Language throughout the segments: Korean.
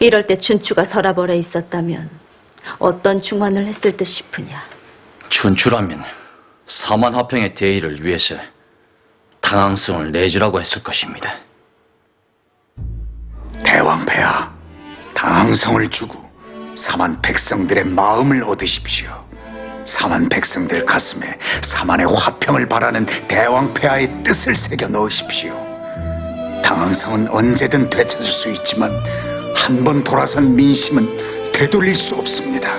이럴 때 춘추가 서랍벌에 있었다면 어떤 중환을 했을 듯 싶으냐. 춘추라면 사만 화평의 대의를 위해서 당황성을 내주라고 했을 것입니다. 대왕폐하, 당황성을 주고 사만 백성들의 마음을 얻으십시오. 사만 백성들 가슴에 사만의 화평을 바라는 대왕폐하의 뜻을 새겨 넣으십시오. 당황성은 언제든 되찾을 수 있지만 한 번 돌아선 민심은 되돌릴 수 없습니다.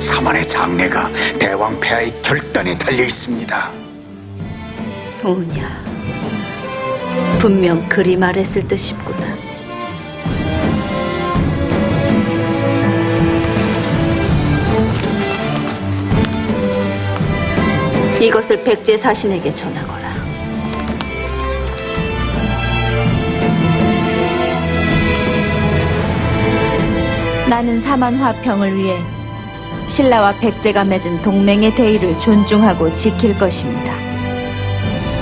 사만의 장래가 대왕 폐하의 결단에 달려 있습니다. 오냐. 분명 그리 말했을 듯 싶구나. 이것을 백제 사신에게 전하거라. 나는 사만 화평을 위해 신라와 백제가 맺은 동맹의 대의를 존중하고 지킬 것입니다.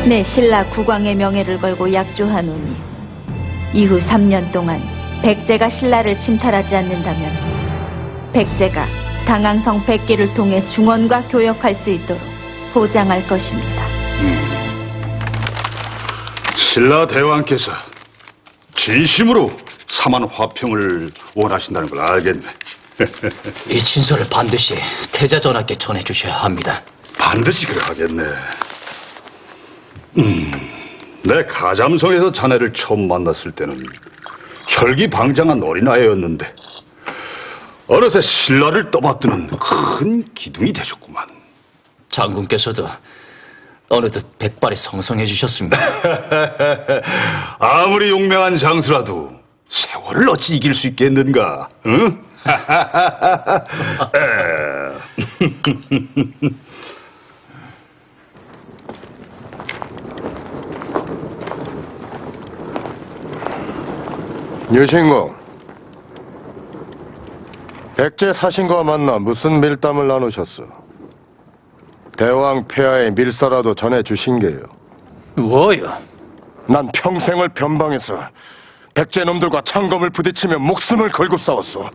내 신라 국왕의 명예를 걸고 약조하노니 이후 3년 동안 백제가 신라를 침탈하지 않는다면 백제가 당항성 백기를 통해 중원과 교역할 수 있도록 보장할 것입니다. 신라 대왕께서 진심으로 사만 화평을 원하신다는 걸 알겠네. 이 진술을 반드시 태자 전하께 전해 주셔야 합니다. 반드시 그래야겠네. 음, 내 가잠성에서 자네를 처음 만났을 때는 혈기 방장한 어린아이였는데 어느새 신라를 떠받드는 큰 기둥이 되셨구만. 장군께서도 어느덧 백발이 성성해지셨습니다. 아무리 용맹한 장수라도 세월을 어찌 이길 수 있겠는가? 응? 에. 유신공, 백제 사신과 만나 무슨 밀담을 나누셨어? 대왕 폐하의 밀서라도 전해주신 게요. 뭐요? 난 평생을 변방에서 백제 놈들과 창검을 부딪히며 목숨을 걸고 싸웠어.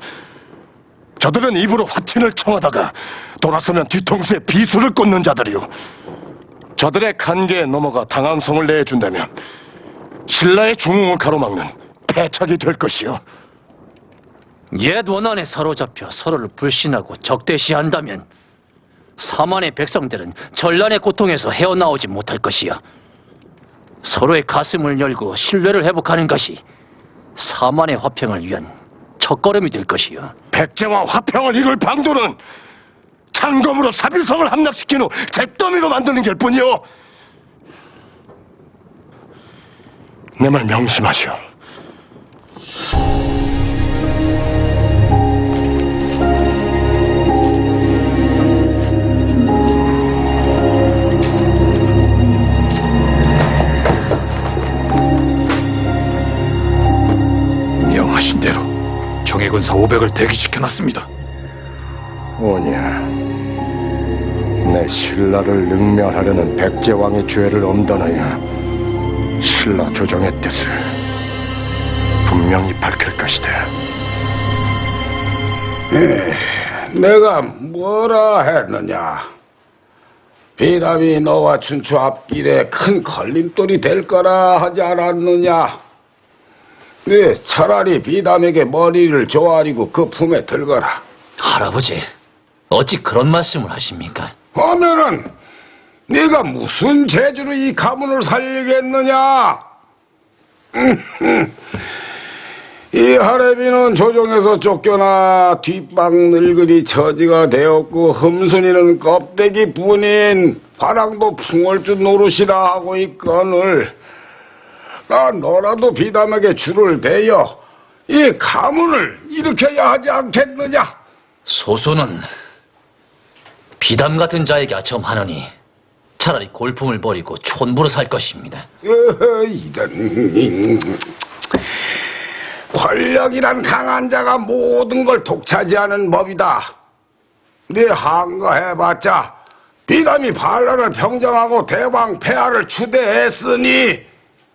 저들은 입으로 화친을 청하다가 돌아서면 뒤통수에 비수를 꽂는 자들이요. 저들의 간계에 넘어가 당황성을 내준다면 신라의 중흥을 가로막는 패착이 될 것이요. 옛 원한에 사로잡혀 서로를 불신하고 적대시한다면 사만의 백성들은 전란의 고통에서 헤어나오지 못할 것이요. 서로의 가슴을 열고 신뢰를 회복하는 것이 사만의 화평을 위한 첫걸음이 될 것이요. 백제와 화평을 이룰 방도는 창검으로 사빌성을 함락시킨 후 잿더미로 만드는 게 뿐이요. 내 말 명심하시오. 정예 군사 500을 대기시켜놨습니다. 오냐. 내 신라를 능멸하려는 백제왕의 죄를 엄단하여 신라 조정의 뜻을 분명히 밝힐 것이다. 내가 뭐라 했느냐? 비담이 너와 춘추 앞길에 큰 걸림돌이 될 거라 하지 않았느냐? 네, 차라리 비담에게 머리를 조아리고 그 품에 들거라. 할아버지, 어찌 그런 말씀을 하십니까? 하면은 네가 무슨 재주로 이 가문을 살리겠느냐? 이 하레비는 조정에서 쫓겨나 뒷방 늙은이 처지가 되었고 흠순이는 껍데기 뿐인 바랑도 풍월주 노릇이라 하고 있거늘 나 너라도 비담에게 줄을 대어 이 가문을 일으켜야 하지 않겠느냐? 소소는 비담 같은 자에게 아첨하느니 차라리 골품을 버리고 촌부로 살 것입니다. 어, 이런 권력이란 강한 자가 모든 걸 독차지하는 법이다. 네 한가해봤자 비담이 반란을 평정하고 대왕 폐하를 추대했으니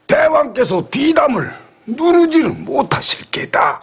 대왕께서 비담을 누르지는 못하실 게다.